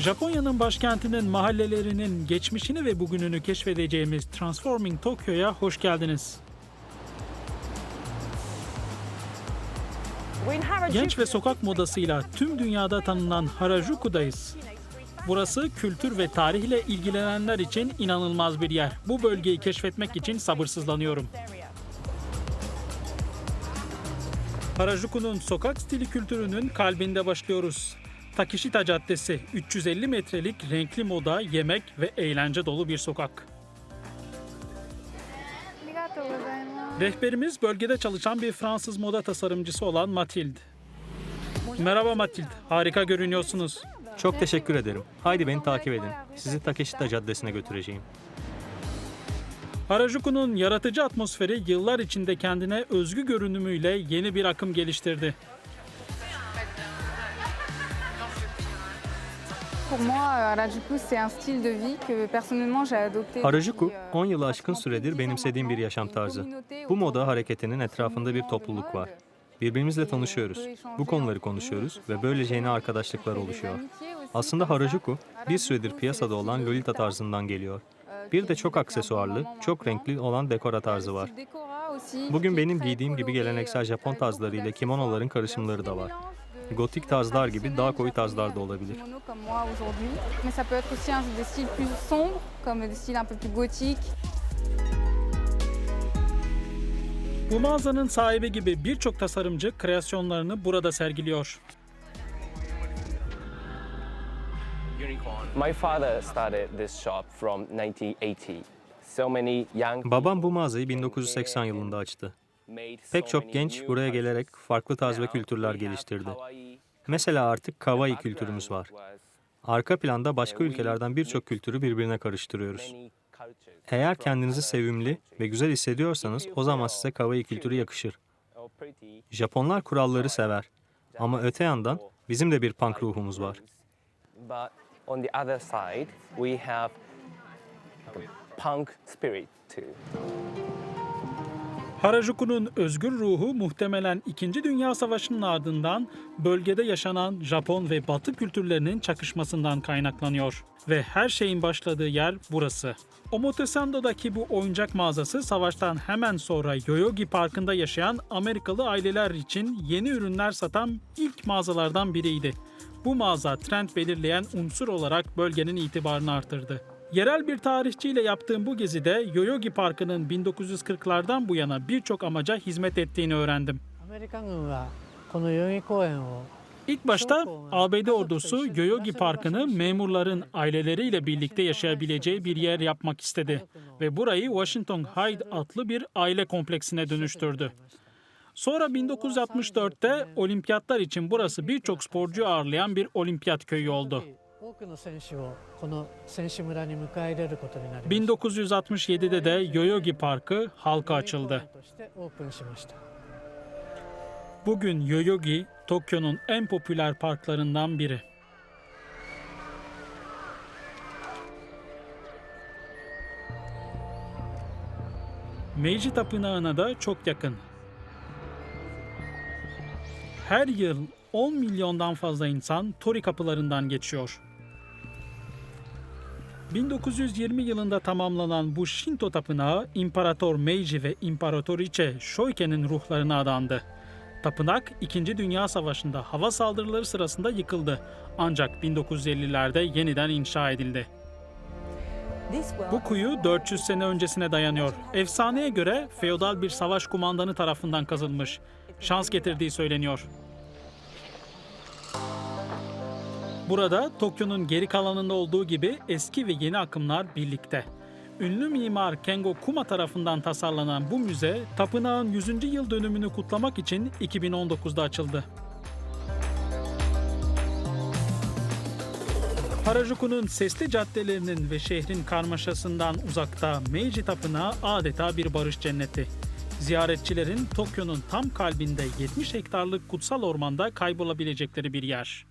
Japonya'nın başkentinin mahallelerinin geçmişini ve bugününü keşfedeceğimiz Transforming Tokyo'ya hoş geldiniz. Genç ve sokak modasıyla tüm dünyada tanınan Harajuku'dayız. Burası kültür ve tarihle ilgilenenler için inanılmaz bir yer. Bu bölgeyi keşfetmek için sabırsızlanıyorum. Harajuku'nun sokak stili kültürünün kalbinde başlıyoruz. Takishita Caddesi 350 metrelik renkli moda, yemek ve eğlence dolu bir sokak. Rehberimiz bölgede çalışan bir Fransız moda tasarımcısı olan Matilde. Merhaba Matilde, harika görünüyorsunuz. Çok teşekkür ederim. Haydi beni takip edin. Sizi Takeshita Caddesi'ne götüreceğim. Harajuku'nun yaratıcı atmosferi yıllar içinde kendine özgü görünümüyle yeni bir akım geliştirdi. Euh, 10 yılı aşkın süredir 10 benimsediğim bir yaşam tarzı. Bu moda hareketinin etrafında bir topluluk var. Birbirimizle tanışıyoruz. Bu konuları konuşuyoruz ve böylece yeni arkadaşlıklar oluşuyor. Aslında Harajuku, bir süredir piyasada olan Lolita tarzından geliyor. Bir de çok aksesuarlı, çok renkli olan dekora tarzı var. Bugün benim giydiğim gibi geleneksel Japon tarzlarıyla kimonoların karışımları da var. Gotik tarzlar gibi daha koyu tarzlar da olabilir. Bu mağazanın sahibi gibi birçok tasarımcı kreasyonlarını burada sergiliyor. My father started this shop from 1980. So many young Babam bu mağazayı 1980 yılında açtı. Pek çok genç buraya gelerek farklı tarz ve kültürler geliştirdi. Mesela artık kawaii kültürümüz var. Arka planda başka ülkelerden birçok kültürü birbirine karıştırıyoruz. Eğer kendinizi sevimli ve güzel hissediyorsanız o zaman size kawaii kültürü yakışır. Japonlar kuralları sever. Ama öte yandan bizim de bir punk ruhumuz var. Punk spirit too. Harajuku'nun özgür ruhu muhtemelen 2. Dünya Savaşı'nın ardından bölgede yaşanan Japon ve Batı kültürlerinin çakışmasından kaynaklanıyor. Ve her şeyin başladığı yer burası. Omotesando'daki bu oyuncak mağazası savaştan hemen sonra Yoyogi Parkı'nda yaşayan Amerikalı aileler için yeni ürünler satan ilk mağazalardan biriydi. Bu mağaza trend belirleyen unsur olarak bölgenin itibarını artırdı. Yerel bir tarihçiyle yaptığım bu gezide Yoyogi Parkı'nın 1940'lardan bu yana birçok amaca hizmet ettiğini öğrendim. İlk başta ABD ordusu Yoyogi Parkı'nı memurların aileleriyle birlikte yaşayabileceği bir yer yapmak istedi ve burayı Washington Hyde adlı bir aile kompleksine dönüştürdü. Sonra 1964'te olimpiyatlar için burası birçok sporcu ağırlayan bir olimpiyat köyü oldu. 1967'de de Yoyogi Parkı halka açıldı. Bugün Yoyogi, Tokyo'nun en popüler parklarından biri. Meiji Tapınağı'na da çok yakın. Her yıl 10 milyondan fazla insan Tori kapılarından geçiyor. 1920 yılında tamamlanan bu Shinto tapınağı İmparator Meiji ve İmparatoriçe Shoike'nin ruhlarına adandı. Tapınak 2. Dünya Savaşı'nda hava saldırıları sırasında yıkıldı. Ancak 1950'lerde yeniden inşa edildi. Bu kuyu 400 sene öncesine dayanıyor. Efsaneye göre feodal bir savaş kumandanı tarafından kazılmış. Şans getirdiği söyleniyor. Burada Tokyo'nun geri kalanında olduğu gibi eski ve yeni akımlar birlikte. Ünlü mimar Kengo Kuma tarafından tasarlanan bu müze, tapınağın 100. yıl dönümünü kutlamak için 2019'da açıldı. Harajuku'nun sesli caddelerinin ve şehrin karmaşasından uzakta Meiji Tapınağı adeta bir barış cenneti. Ziyaretçilerin Tokyo'nun tam kalbinde 70 hektarlık kutsal ormanda kaybolabilecekleri bir yer.